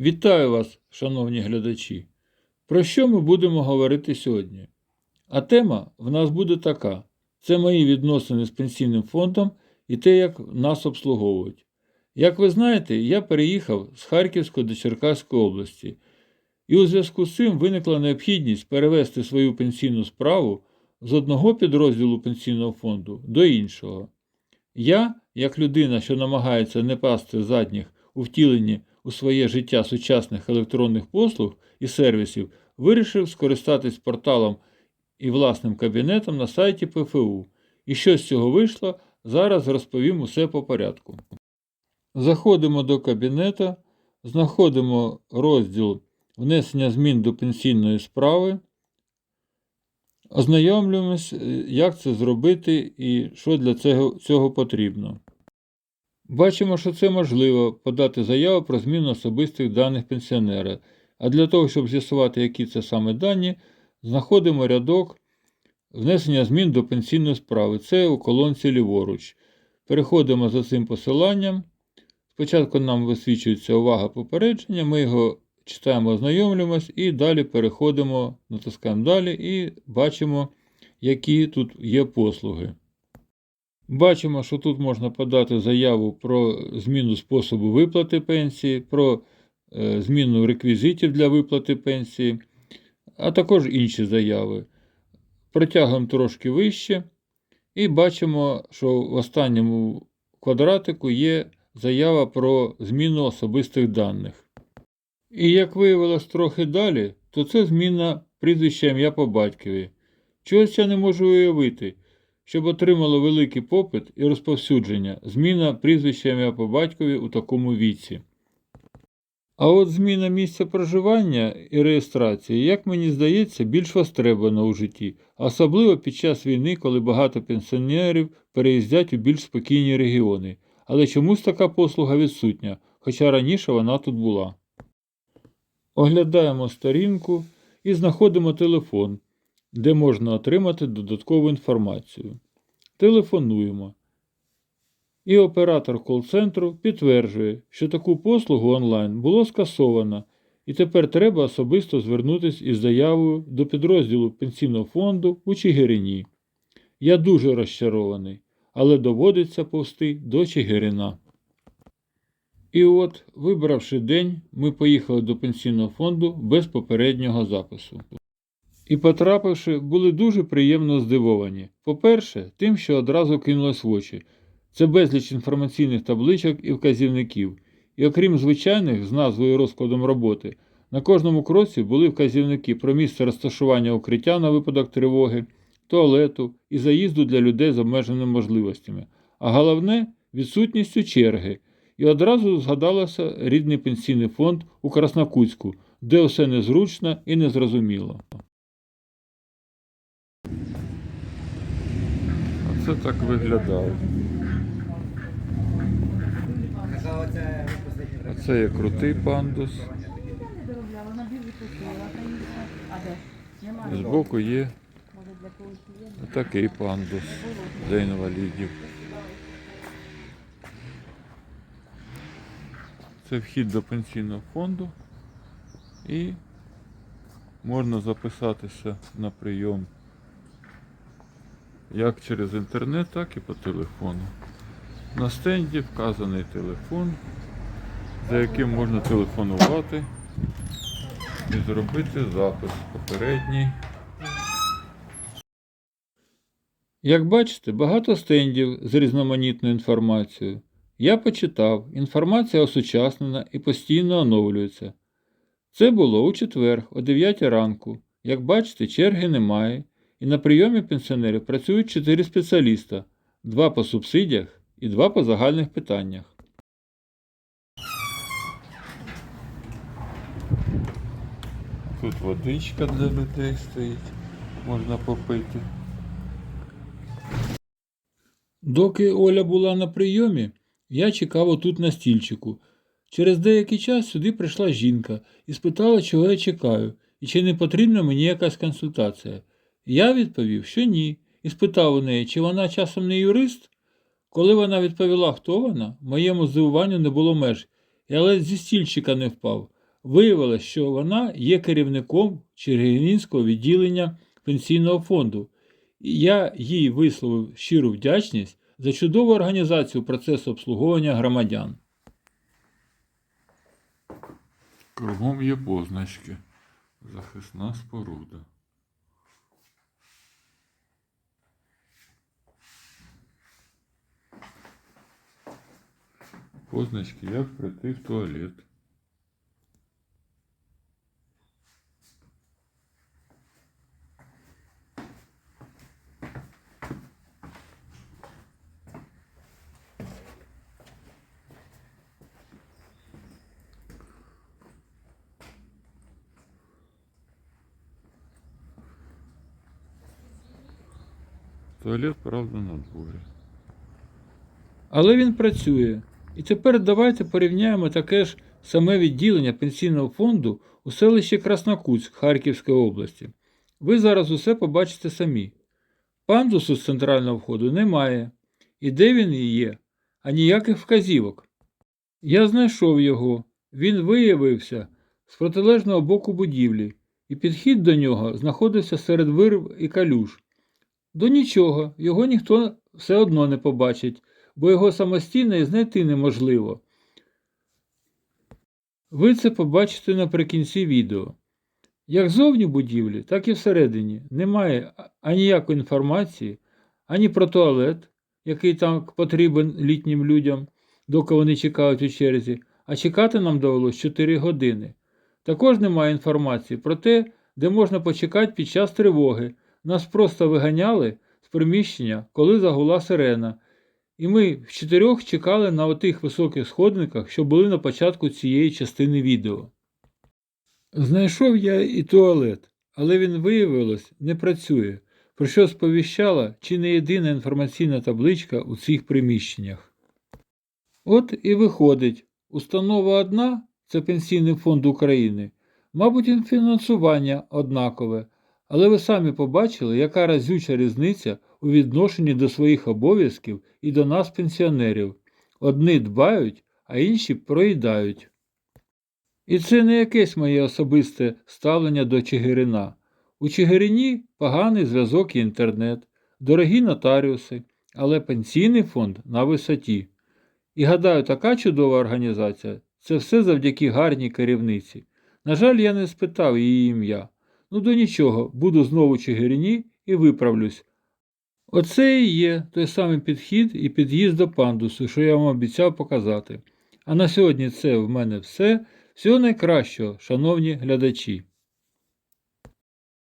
Вітаю вас, шановні глядачі. Про що ми будемо говорити сьогодні? А тема в нас буде така: це мої відносини з пенсійним фондом і те, як нас обслуговують. Як ви знаєте, я переїхав з Харківської до Черкаської області, і у зв'язку з цим виникла необхідність перевести свою пенсійну справу з одного підрозділу пенсійного фонду до іншого. Я, як людина, що намагається не пасти задніх у втіленні у своє життя сучасних електронних послуг і сервісів, вирішив скористатись порталом і власним кабінетом на сайті ПФУ. І що з цього вийшло, зараз розповім усе по порядку. Заходимо до кабінету, знаходимо розділ внесення змін до пенсійної справи. Ознайомлюємось, е, як це зробити і що для цього, цього потрібно. Бачимо, що це можливо подати заяву про зміну особистих даних пенсіонера. А для того, щоб з'ясувати, які це саме дані, знаходимо рядок внесення змін до пенсійної справи. Це у колонці ліворуч. Переходимо за цим посиланням. Спочатку нам висвічується увага попередження, ми його читаємо, ознайомлюємось і далі переходимо, натискаємо далі і бачимо, які тут є послуги. Бачимо, що тут можна подати заяву про зміну способу виплати пенсії, про е, зміну реквізитів для виплати пенсії, а також інші заяви. Протягуємо трошки вище і бачимо, що в останньому квадратику є заява про зміну особистих даних. І як виявилось трохи далі, то це зміна прізвища ім'я по батькові. Чогось я не можу уявити, щоб отримало великий попит і розповсюдження зміна прізвища ім'я по батькові у такому віці. А от зміна місця проживання і реєстрації, як мені здається, більш востребована у житті, особливо під час війни, коли багато пенсіонерів переїздять у більш спокійні регіони. Але чомусь така послуга відсутня, хоча раніше вона тут була. Оглядаємо сторінку і знаходимо телефон, де можна отримати додаткову інформацію. Телефонуємо. І оператор кол-центру підтверджує, що таку послугу онлайн було скасовано, і тепер треба особисто звернутися із заявою до підрозділу пенсійного фонду у Чигирині. Я дуже розчарований, але доводиться повсти до Чигирина. І от, вибравши день, ми поїхали до пенсійного фонду без попереднього запису. І, потрапивши, були дуже приємно здивовані. По-перше, тим, що одразу кинулось в очі. Це безліч інформаційних табличок і вказівників. І окрім звичайних з назвою і розкладом роботи, на кожному кроці були вказівники про місце розташування укриття на випадок тривоги, туалету і заїзду для людей з обмеженими можливостями. А головне відсутністю черги. І одразу згадалося рідний пенсійний фонд у Краснокутську, де все незручно і незрозуміло. Оце так виглядає. Оце є крутий пандус. Збоку є такий пандус для інвалідів. Це вхід до пенсійного фонду і можна записатися на прийом як через інтернет, так і по телефону. На стенді вказаний телефон, за яким можна телефонувати і зробити запис попередній. Як бачите, багато стендів з різноманітною інформацією. Я почитав, інформація осучаснена і постійно оновлюється. Це було у четвер, о 9 ранку. Як бачите, черги немає, і на прийомі пенсіонерів працюють 4 спеціаліста, 2 по субсидіях і 2 по загальних питаннях. Тут водичка для людей стоїть, можна попити. Доки Оля була на прийомі, я чекав отут на стільчику. Через деякий час сюди прийшла жінка і спитала, чого я чекаю, і чи не потрібна мені якась консультація. Я відповів, що ні, і спитав у неї, чи вона часом не юрист. Коли вона відповіла, хто вона, моєму здивуванню не було меж. Я ледь зі стільчика не впав. Виявилось, що вона є керівником Чергінського відділення пенсійного фонду. І я їй висловив щиру вдячність за чудову організацію процесу обслуговування громадян. Кругом є позначки. Захисна споруда. Позначки, як прийти в туалет. Туалет, правда, на дворі. Але він працює. І тепер давайте порівняємо таке ж саме відділення пенсійного фонду у селищі Краснокутськ Харківської області. Ви зараз усе побачите самі. Пандусу з центрального входу немає. І де він і є, а ніяких вказівок. Я знайшов його. Він виявився з протилежного боку будівлі, і підхід до нього знаходився серед вирв і калюж. До нічого, його ніхто все одно не побачить, бо його самостійно і знайти неможливо. Ви це побачите наприкінці відео. Як зовні будівлі, так і всередині немає аніякої інформації, ані про туалет, який там потрібен літнім людям, доки вони чекають у черзі, а чекати нам довелось 4 години. Також немає інформації про те, де можна почекати під час тривоги. Нас просто виганяли з приміщення, коли загула сирена. І ми в чотирьох чекали на отих високих сходниках, що були на початку цієї частини відео. Знайшов я і туалет, але він, виявилось, не працює, про що сповіщала чи не єдина інформаційна табличка у цих приміщеннях. От і виходить, установа одна це Пенсійний фонд України, мабуть, фінансування однакове, але ви самі побачили, яка разюча різниця у відношенні до своїх обов'язків і до нас, пенсіонерів. Одні дбають, а інші проїдають. І це не якесь моє особисте ставлення до Чигирина. У Чигирині поганий зв'язок і інтернет, дорогі нотаріуси, але пенсійний фонд на висоті. І гадаю, така чудова організація це все завдяки гарній керівниці. На жаль, я не спитав її ім'я. Ну до нічого, буду знову Чигирині і виправлюсь. Оце і є той самий підхід і під'їзд до пандусу, що я вам обіцяв показати. А на сьогодні це в мене все. Всього найкращого, шановні глядачі.